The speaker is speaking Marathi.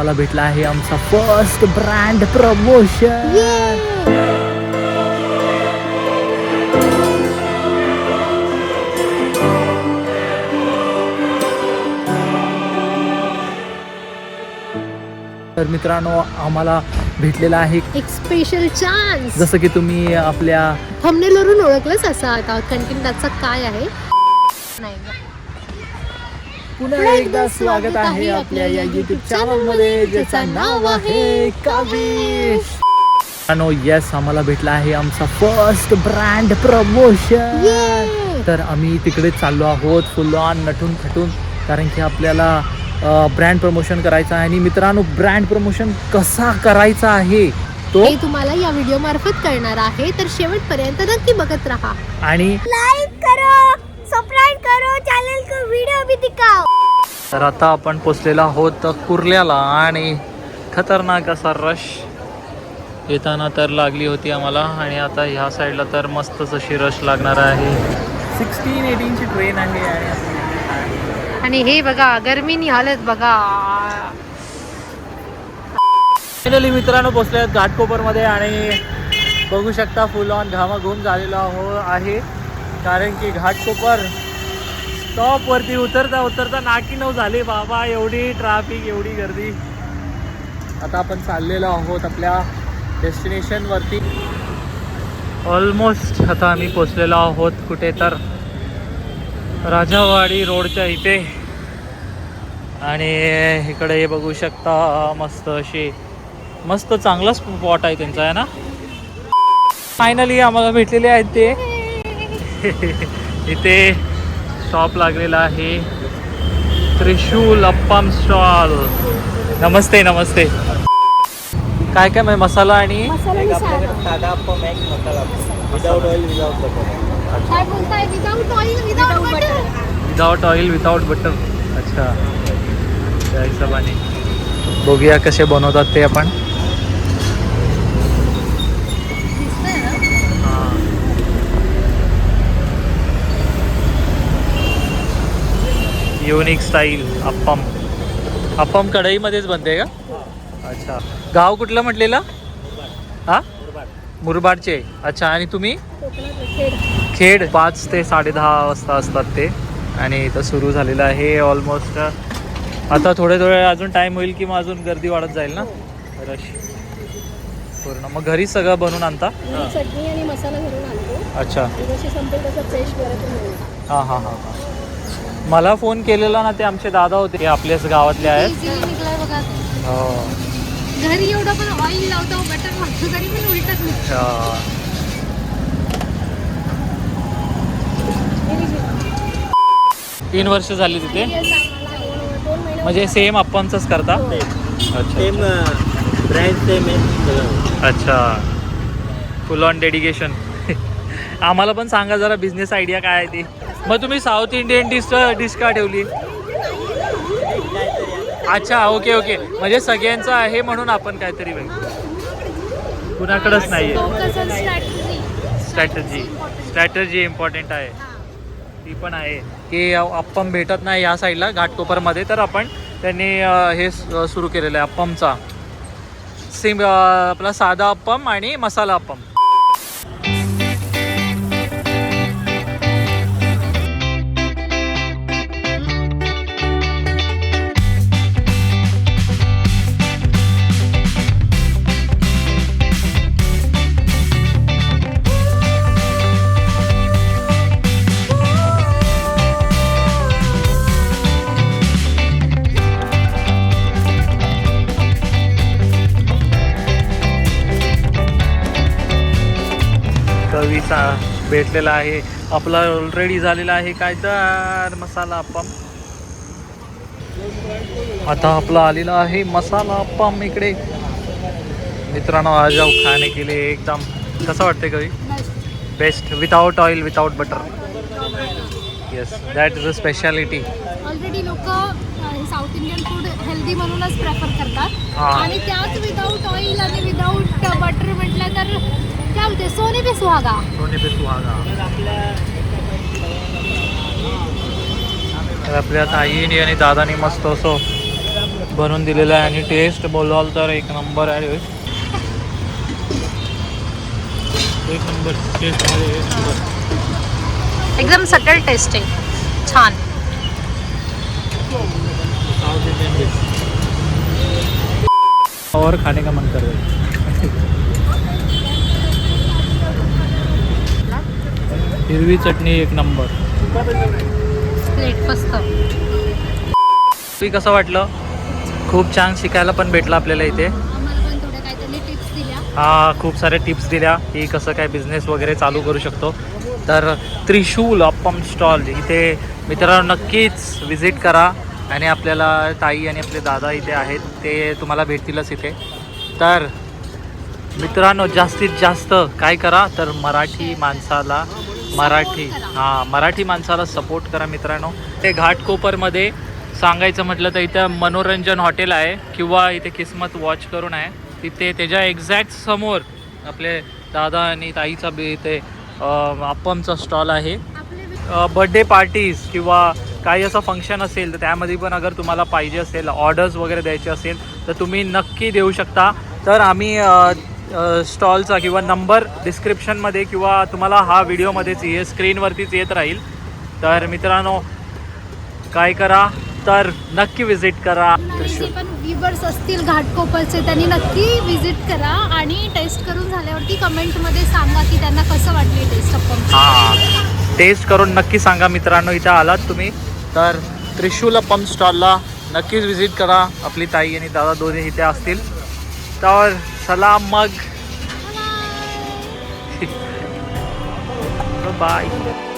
मला भेटला आहे आमचा फर्स्ट ब्रँड प्रमोशन तर मित्रांनो आम्हाला भेटलेला आहे एक स्पेशल चान्स जसं की तुम्ही आपल्या थंबनेल वरून ओळखलंच असं आता कंटेंट त्याचा काय आहे? नाही. पुन्हा एकदा स्वागत आहे आपल्या या युट्यूब चॅनलमध्ये ज्याचं नाव आहे काविश येस आम्हाला भेटला आहे आमचा फर्स्ट ब्रँड प्रमोशन! तर आम्ही तिकडे चाललो आहोत फुल ऑन नटून खटून कारण की आपल्याला ब्रँड प्रमोशन करायचं आहे. आणि मित्रांनो ब्रँड प्रमोशन कसा करायचा आहे तो हे तुम्हाला या व्हिडिओ मार्फत करणार आहे. तर शेवटपर्यंत नक्की बघत राहा. आणि लाईक करो सबस्क्राइब करो चॅनल को व्हिडिओ भी दिखाओ तर आता आपण पोचलेलो आहोत कुर्ल्याला आणि खतरनाक असा रश येताना तर लागली होती आम्हाला आणि आता ह्या साईडला तर मस्तच अशी रश लागणार आहे. सिक्स्टीन एटीनची ट्रेन आहे आणि आणि हे बघा गरमीनी हालत बघा. फायनली मित्रांनो पोचले आहेत घाटकोपरमध्ये आणि बघू शकता फुल ऑन घामाघूम झालेलो आहो आहे. कारण की घाटकोपर स्टॉपवरती उतरता उतरता नाकी नऊ झाले. बाबा एवढी ट्राफिक एवढी गर्दी. आता आपण चाललेलो आहोत आपल्या डेस्टिनेशनवरती ऑलमोस्ट आता आम्ही पोचलेलो आहोत कुठे तर राजावाडी रोडच्या इथे. आणि इकडे हे बघू शकता मस्त अशी मस्त चांगला स्पॉट आहे त्यांचा आहे ना? फायनली आम्हाला भेटलेले आहेत ते. इथे शॉप लागलेला आहे. त्रिशूल अप्पम स्टॉल नमस्ते नमस्ते. काय काय मग मसाला आणि? साधा. अप्पम एक masala. Without oil without butter काय बोलताय? Without oil without butter without oil without butter अच्छा. त्या हिशोबाने. बघूया कसे बनवतात ते आपण. युनिक स्टाईल अप्पम अप्पम कढईमध्येच बनते का? अच्छा. गाव कुठलं म्हटलेलं? हा? मुरबाडचे. अच्छा आणि तुम्ही? खेड. पाच ते साडेदहा वाजता असतात ते. आणि इथं सुरू झालेलं आहे ऑलमोस्ट आता थोडे थोडे अजून टाइम होईल की मग अजून गर्दी वाढत जाईल ना? रश पूर्ण. मग घरीच सगळं बनवून आणता? चटणी आणि मसाला घरून आणतो. अच्छा. हां हां हां हां. मला फोन केलेला ना ते आमचे दादा होते ते आपल्याच गावातले आहेत. निघलाय बघा. हो. घरी एवढं पण ऑइल लावतो बटर मारतो तरी पण उलटच निघतो अच्छा. तीन वर्ष झाली तिथे? म्हणजे सेम अप्पमचंच करता? अच्छा सेम ब्रँड सेम आहे. सगळं अच्छा. फुल ऑन डेडिकेशन आम्हाला पण सांगा जरा बिझनेस आयडिया काय आहे ती. मग तुम्ही साऊथ इंडियन डिश डिश का ठेवली? अच्छा ओके ओके म्हणजे सगळ्यांचं आहे म्हणून आपण काहीतरी वेगळं. कुणाकडंच नाही आहे स्ट्रॅटजी स्ट्रॅटजी इम्पॉर्टंट आहे. ती पण आहे. की अप्पम भेटत नाही या साईडला घाटकोपरमध्ये. तर आपण त्यांनी हे सुरू केलेलं आहे अप्पमचा सिम आपला साधा अप्पम आणि मसाला अप्पम कवीचा भेटलेला आहे. आपला ऑलरेडी झालेला आहे काय तर मसाला अप्पम आता आपला आलेला आहे मसाला अप्पम इकडे. मित्रांनो आज जाऊ खाणे केले एकदम. कसं वाटते कवी? Best without oil without butter yes that is a speciality already लोक हेल्दी म्हणूनच प्रेफर करतात. हा. आणि त्यात विदाऊट ऑइल आणि विदाऊट बटर म्हटलं तर काय होते? सोने पे सुहागा. सोने पे सुहागा. तर आपल्या ताईने आणि दादानी मस्त असं बनवून दिलेलं आहे. आणि टेस्ट बोलाल तर एक नंबर आहे एक नंबर एक नंबर एकदम सटल टेस्ट आहे छान. साउथ इंडियन डिश और खाने का मन कर रहा है। हिरवी चटणी एक नंबर। तुम्ही कसं वाटलं? खूप छान शिकायला पण भेटलं आपल्याला इथे. हा खूप सारे टिप्स दिल्या की कसं काय बिझनेस वगैरे चालू करू शकतो. तर त्रिशूल अप्पम स्टॉल इथे मित्रांनो नक्कीच विजिट करा. आणि आपल्याला ताई आणि आपले दादा इथे आहेत ते तुम्हाला भेटतीलच इथे. तर मित्रांनो जास्तीत जास्त काय करा तर मराठी माणसाला मराठी हां मराठी माणसाला सपोर्ट करा मित्रांनो. ते घाटकोपरमध्ये सांगायचं म्हटलं तर इथं मनोरंजन हॉटेल आहे किंवा इथे किस्मत वॉच करून आहे. तिथे त्याच्या एक्झॅक्ट समोर आपले दादा आणि ताईचा बी इथे अप्पमचा स्टॉल आहे. बड्डे पार्टीज किंवा काही असं फंक्शन असेल तर त्यामध्ये पण अगर तुम्हाला पाहिजे असेल ऑर्डर्स वगैरे द्यायचे असेल तर तुम्ही नक्की देऊ शकता. तर आम्ही स्टॉलचा किंवा नंबर डिस्क्रिप्शनमध्ये किंवा तुम्हाला हा व्हिडिओमध्येच ये स्क्रीनवरतीच येत राहील. तर मित्रांनो काय करा तर नक्की विजिट करा. पण व्ह्युअर्स असतील घाटकोपरचे त्यांनी नक्की विजिट करा आणि टेस्ट करून झाल्यावरती कमेंटमध्ये सांगा की त्यांना कसं वाटली टेस्ट हां. टेस्ट करून नक्की सांगा मित्रांनो इथं आलात तुम्ही. तर त्रिशूल पंप स्टॉलला नक्कीच विजिट करा. आपली ताई आणि दादा दोन्ही इथे असतील. तर चला मग. बाय